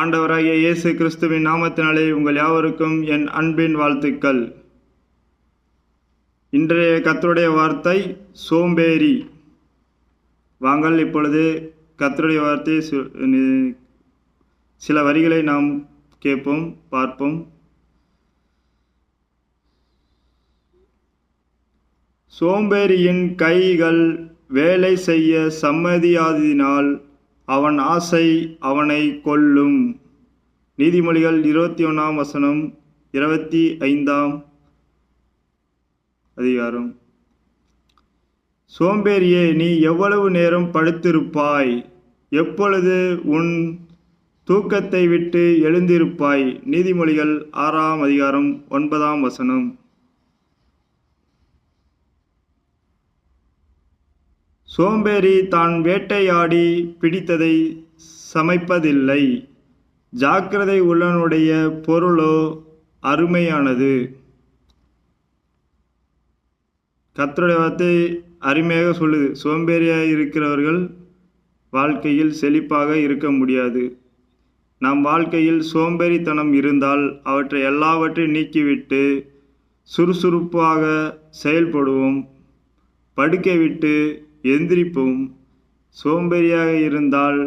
ஆண்டவராகிய இயேசு கிறிஸ்துவின் நாமத்தினாலே உங்கள் யாவருக்கும் என் அன்பின் வாழ்த்துக்கள். இன்றைய கத்தருடைய வார்த்தை சோம்பேறி. வாங்கள் இப்பொழுது கத்தருடைய வார்த்தை சில வரிகளை நாம் கேட்போம் பார்ப்போம். சோம்பேறியின் கைகள் வேலை செய்ய சம்மதியாததினால் அவன் ஆசை அவனை கொல்லும். நீதிமொழிகள் இருபத்தி ஒன்றாம் வசனம் இருபத்தி ஐந்தாம் அதிகாரம். சோம்பேறியே நீ எவ்வளவு நேரம் படுத்திருப்பாய்? எப்பொழுது உன் தூக்கத்தை விட்டு எழுந்திருப்பாய்? நீதிமொழிகள் ஆறாம் அதிகாரம் ஒன்பதாம் வசனம். சோம்பேறி தான் வேட்டையாடி பிடித்ததை சமைப்பதில்லை. ஜாக்கிரதை உள்ளனுடைய பொருளோ அருமையானது. கத்தருடைய வார்த்தை அருமையாக சொல்லுது. சோம்பேறியாக இருக்கிறவர்கள் வாழ்க்கையில் செழிப்பாக இருக்க முடியாது. நம் வாழ்க்கையில் சோம்பேறித்தனம் இருந்தால் அவற்றை எல்லாவற்றையும் நீக்கிவிட்டு சுறுசுறுப்பாக செயல்படுவோம். படுக்கை விட்டு எந்திரிப்போம் சோம்பேறியாக இருந்தால்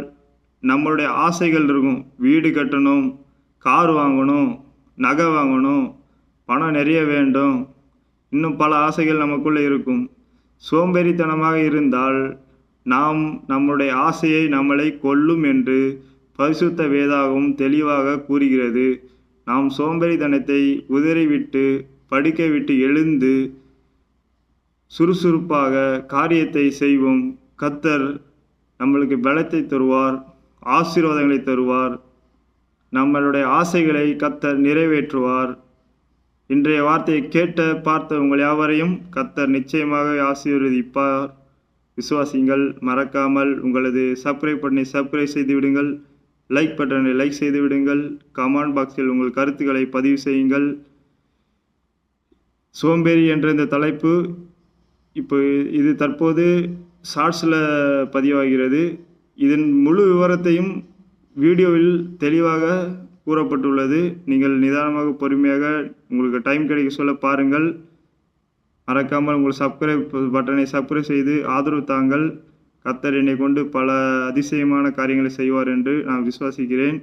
நம்மளுடைய ஆசைகள் இருக்கும். வீடு கட்டணும் கார் வாங்கணும் நகை வாங்கணும் பணம் நிறைய வேண்டும். இன்னும் பல ஆசைகள் நமக்குள்ளே இருக்கும். சோம்பேறித்தனமாக இருந்தால் நாம் நம்முடைய ஆசையை நம்மளை கொல்லும் என்று பரிசுத்த வேதாகவும் தெளிவாக கூறுகிறது. நாம் சோம்பேறித்தனத்தை உதறிவிட்டு படுக்கை விட்டு எழுந்து சுறுசுறுப்பாக காரியத்தை செய்வோம். கத்தர் நம்மளுக்கு பலத்தை தருவார் ஆசீர்வாதங்களை தருவார். நம்மளுடைய ஆசைகளை கத்தர் நிறைவேற்றுவார். இன்றைய வார்த்தையை கேட்ட பார்த்த உங்கள் யாவரையும் கத்தர் நிச்சயமாக ஆசீர்வதிப்பார். விசுவாசிங்கள் மறக்காமல் உங்களது சப்ஸ்கிரைப் பண்ணி சப்ஸ்கிரைப் செய்து விடுங்கள். லைக் பட்டனை லைக் செய்து விடுங்கள். கமெண்ட் பாக்ஸில் உங்கள் கருத்துக்களை பதிவு செய்யுங்கள். சோம்பேறி என்ற இந்த தலைப்பு இப்போ இது தற்போது ஷார்ட்ஸில் பதிவாகிறது. இதன் முழு விவரத்தையும் வீடியோவில் தெளிவாக கூறப்பட்டுள்ளது. நீங்கள் நிதானமாக பொறுமையாக உங்களுக்கு டைம் கிடைக்க சொல்ல பாருங்கள். மறக்காமல் உங்கள் சப்ஸ்கிரைப் பட்டனை சப்ஸ்கிரைப் செய்து ஆதரவு தாங்கள். கத்தர் என்னை கொண்டு பல அதிசயமான காரியங்களை செய்வார் என்று நான் விசுவாசிக்கிறேன்.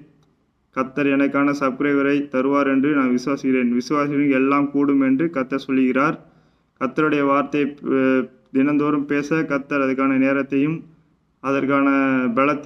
கத்தர் எனக்கான சப்ஸ்கிரைபரை தருவார் என்று நான் விசுவாசிக்கிறேன். விசுவாசிகள் எல்லாம் கூடும் என்று கத்தர் சொல்லுகிறார். கத்தருடைய வார்த்தை தினந்தோறும் பேச கத்தர் அதுக்கான நேரத்தையும் அதற்கான பலத்தையும்